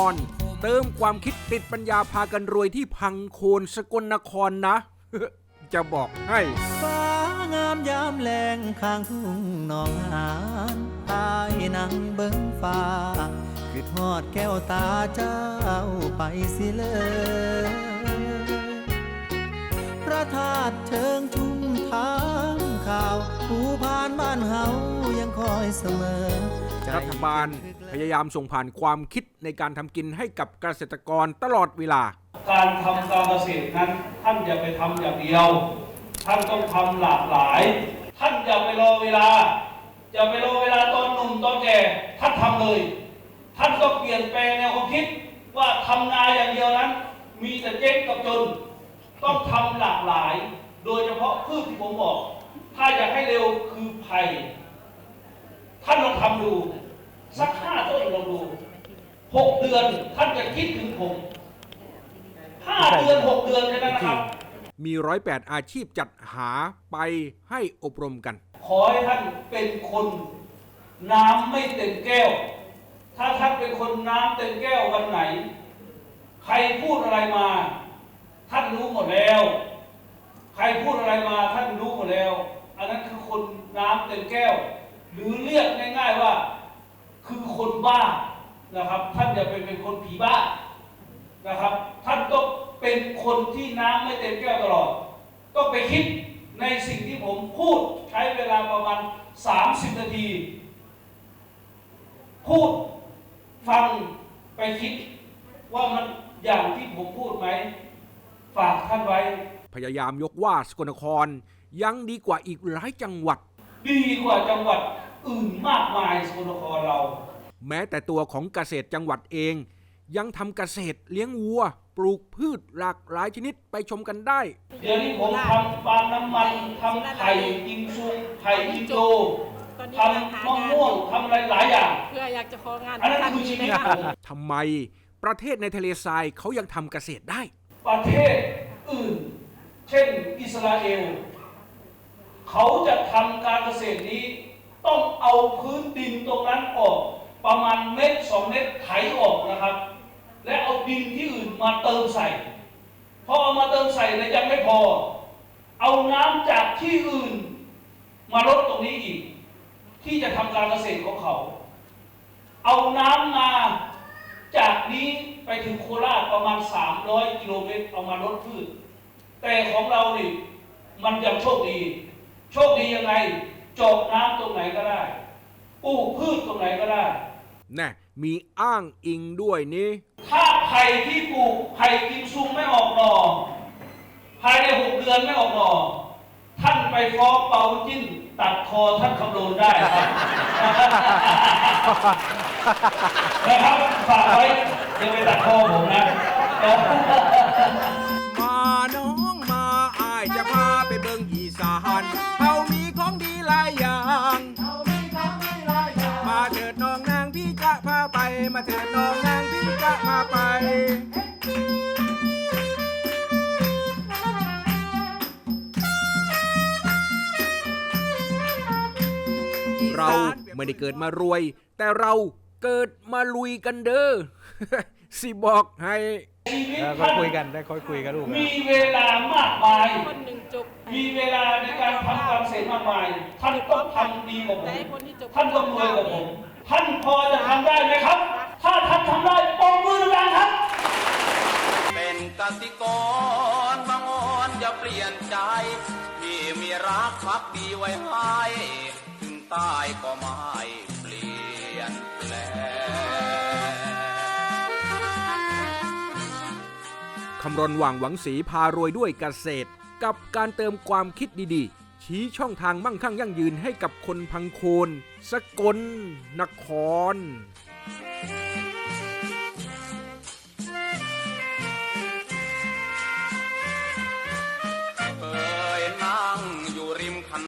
อน เติมความคิดติดปัญญาพากันรวยที่พังโคนสกลนครนะ จะบอกให้ฟ้างามยามแรงข้างทุ่งหนองหานตายนังเบิ้งฟ้า คือทอดแก้วตาเจ้าไปสิเลยพระธาตุเชิงชุมทางข่าว ผู้ผ่านบ้านเฮายังคอยเสมอ รัฐบาลพยายามส่งผ่านความคิดในการทำกินให้กับเกษตรกรตลอดเวลา การทำการเกษตรนั้น ท่านอย่าไปทำอย่างเดียว ท่านต้องทำหลากหลาย ท่านอย่าไปรอเวลา อย่าไปรอเวลาตอนหนุ่มตอนแก่ ท่านทำเลย ท่านต้องเปลี่ยนแปลงแนวความคิดว่าทำนาอย่างเดียวนั้น มีแต่เจ๊งกับจน ต้องทำหลากหลาย โดยเฉพาะพืชที่ผมบอก ถ้าอยากให้เร็วคือไผ่ท่านลองทำดู สักห้าต้นลองดูหกเดือนท่านจะคิดถึงผมห้าเดือนหกเดือนแค่นั้นนะครับ มีร้อยแปดอาชีพจัดหาไปให้อบรมกัน ขอให้ท่านเป็นคนน้ำไม่เต็มแก้ว ถ้าท่านเป็นคนน้ำเต็มแก้ววันไหน ใครพูดอะไรมา ท่านรู้หมดแล้ว ใครพูดอะไรมาท่านรู้หมดแล้ว อันนั้นคือคนน้ำเต็มแก้ว หรือเรียกง่าย ๆว่า คือคนบ้านะครับ ท่านอย่าไปเป็นคนผีบ้านะครับ ท่านต้องเป็นคนที่น้ำไม่เต็มแก้วตลอด ต้องไปคิดในสิ่งที่ผมพูดใช้เวลาประมาณ 30 นาที พูดฟังไปคิดว่ามันอย่างที่ผมพูดไหม ฝากท่านไว้ พยายามยกว่าสกลนคร ยังดีกว่าอีกหลายจังหวัด ดีกว่าจังหวัดอื่นมากมายสกลนครเรา แม้แต่ตัวของเกษตรจังหวัดเอง ยังทำเกษตรเลี้ยงวัว ปลูกพืชหลากหลายชนิดไปชมกันได้ เดี๋ยวนี้ผมทำปาล์มน้ำมันทำไข่กิมซุงไข่กิมโจตอนนี้ทกำลังหาำมะงานม่วงทำอะไรหลายอย่าง เพื่ออยากจะของานอันนั้นท่านคือมีชีไหมวิตคะผม ทำไมประเทศในทะเลทรายเขายังทำเกษตรได้ ประเทศอื่น เช่นอิสราเอล เขาจะทำการเกษตรนี้ ต้องเอาพื้นดินตรงนั้นออก ประมาณเม็ดสองเม็ดไถออกนะครับ และเอาดินที่อื่นมาเติมใส่พอเอามาเติมใส่แล้วยังไม่พอ เอาน้ำจากที่อื่น มาลดตรงนี้อีก ที่จะทำการเกษตรของเขา เอาน้ำมาจากนี้ไปถึงโคราชประมาณ 300 กิโลเมตรเอามาลดพืช แต่ของเรานี่มันยังโชคดี โชคดียังไงเจาะน้ำตรงไหนก็ได้ปลูกพืชตรงไหนก็ได้ แน่มีอ้างอิงด้วยนี่ ถ้าไผ่ที่ปลูกไผ่กิมซุงไม่ออกหน่อภายในหกเดือนไม่ออกหน่อท่านไปฟ้องเปาจิ้นตัดคอท่านคำนวณได้ครับ นะครับฝากไว้อย่าไปตัดคอผมนะ พาไปเบิ่งอีสานเขามีของดีหลายอย่างมาเถิดน้องนางพี่จะพาไป มาเถิดน้องนางพี่จะพาไปเราไม่ได้เกิดมารวย แต่เราเกิดมาลุยกันเด้อสิบอกให้ชีวิตแล้วก็ท่านคุยกันได้ค่อยคุยกับลูกนะมีเวลามากมายคนหนึ่งจบ มีเวลาในการทำการเกษตรมากมาย ท่านต้องทำดีกว่าผแต่มให้คนที่จบท่านต้องรวยกว่าผม ท่านพอจะทำได้ไหมครับ ถ้าท่านทำได้ปรบมือดังๆครับ เป็นกสิกรบางอ่อนอย่าเปลี่ยนใจ ที่มีรักพักดีไว้ให้ถึงตายก็ไม่เปลี่ยนแปลงคำรณหว่างหวังสีพารวยด้วยเกษตร กับการเติมความคิดดีๆ ชี้ช่องทางมั่งคั่งยั่งยืนให้กับคนพังโคน สกล นคร